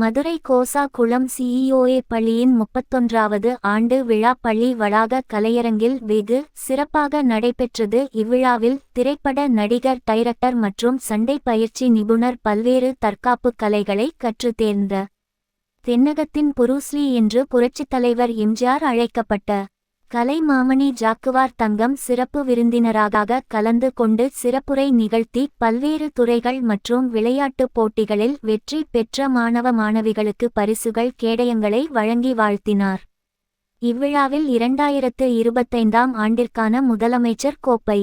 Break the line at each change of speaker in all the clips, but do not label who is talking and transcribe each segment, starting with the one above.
மதுரை கோசா குளம் சிஇஓஏ பள்ளியின் முப்பத்தொன்றாவது ஆண்டு விழா பள்ளி வளாக கலையரங்கில் வெகு சிறப்பாக நடைபெற்றது. இவ்விழாவில் திரைப்பட நடிகர் டைரக்டர் மற்றும் சண்டை பயிற்சி நிபுணர் பல்வேறு தற்காப்பு கலைகளை கற்றுத் தேர்ந்த தென்னகத்தின் புருஸ்லி என்று புரட்சித் தலைவர் எம்ஜிஆர் அழைக்கப்பட்ட கலைமாமணி ஜாக்குவார் தங்கம் சிறப்பு விருந்தினராக கலந்து கொண்டு சிறப்புரை நிகழ்த்தி பல்வேறு துறைகள் மற்றும் விளையாட்டுப் போட்டிகளில் வெற்றி பெற்ற மாணவ மாணவிகளுக்கு பரிசுகள் கேடயங்களை வழங்கி வாழ்த்தினார். இவ்விழாவில் இரண்டாயிரத்து இருபத்தைந்தாம் ஆண்டிற்கான முதலமைச்சர் கோப்பை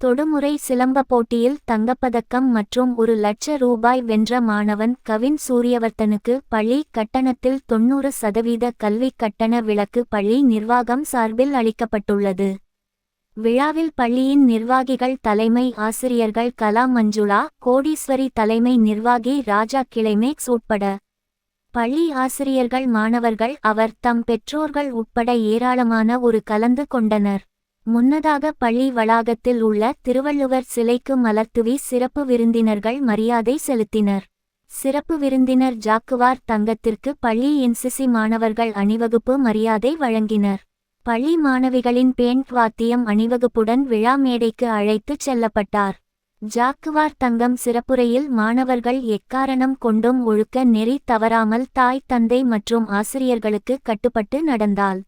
தொடுமுறை சிலம்ப போட்டியில் தங்கப்பதக்கம் மற்றும் ஒரு லட்ச ரூபாய் வென்ற மாணவன் கவின் சூரியவர்த்தனுக்கு பள்ளி கட்டணத்தில் தொன்னூறு சதவீத கல்விக் கட்டண விலக்கு பள்ளி நிர்வாகம் சார்பில் அளிக்கப்பட்டுள்ளது. விழாவில் பள்ளியின் நிர்வாகிகள் தலைமை ஆசிரியர்கள் கலா மஞ்சுளா கோடீஸ்வரி தலைமை நிர்வாகி ராஜா கிளைமேக்ஸ் உட்பட. பள்ளி ஆசிரியர்கள் மாணவர்கள் அவர் தம் பெற்றோர்கள் உட்பட ஏராளமான ஒரு கலந்து கொண்டனர். முன்னதாக பள்ளி வளாகத்தில் உள்ள திருவள்ளுவர் சிலைக்கு மலர்த்துவி சிறப்பு விருந்தினர்கள் மரியாதை செலுத்தினர். சிறப்பு விருந்தினர் ஜாக்குவார் தங்கத்திற்கு பள்ளி என்சிசி மாணவர்கள் அணிவகுப்பு மரியாதை வழங்கினர். பள்ளி மாணவிகளின் பேண்ட் வாத்தியம் அணிவகுப்புடன் விழா மேடைக்கு அழைத்துச் செல்லப்பட்டார். ஜாக்குவார் தங்கம் சிறப்புரையில் மாணவர்கள் எக்காரணம் கொண்டும் ஒழுக்க நெறி தவறாமல் தாய் தந்தை மற்றும் ஆசிரியர்களுக்கு கட்டுப்பட்டு நடந்தால்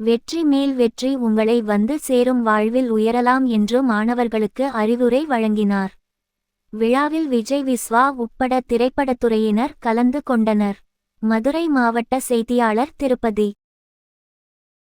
வெற்றி மேல் வெற்றி உங்களை வந்து சேரும் வாழ்வில் உயரலாம் என்று மாணவர்களுக்கு அறிவுரை வழங்கினார். விழாவில் விஜய் விஸ்வா உட்பட திரைப்படத்துறையினர் கலந்து கொண்டனர். மதுரை மாவட்ட செய்தியாளர் திருப்பதி.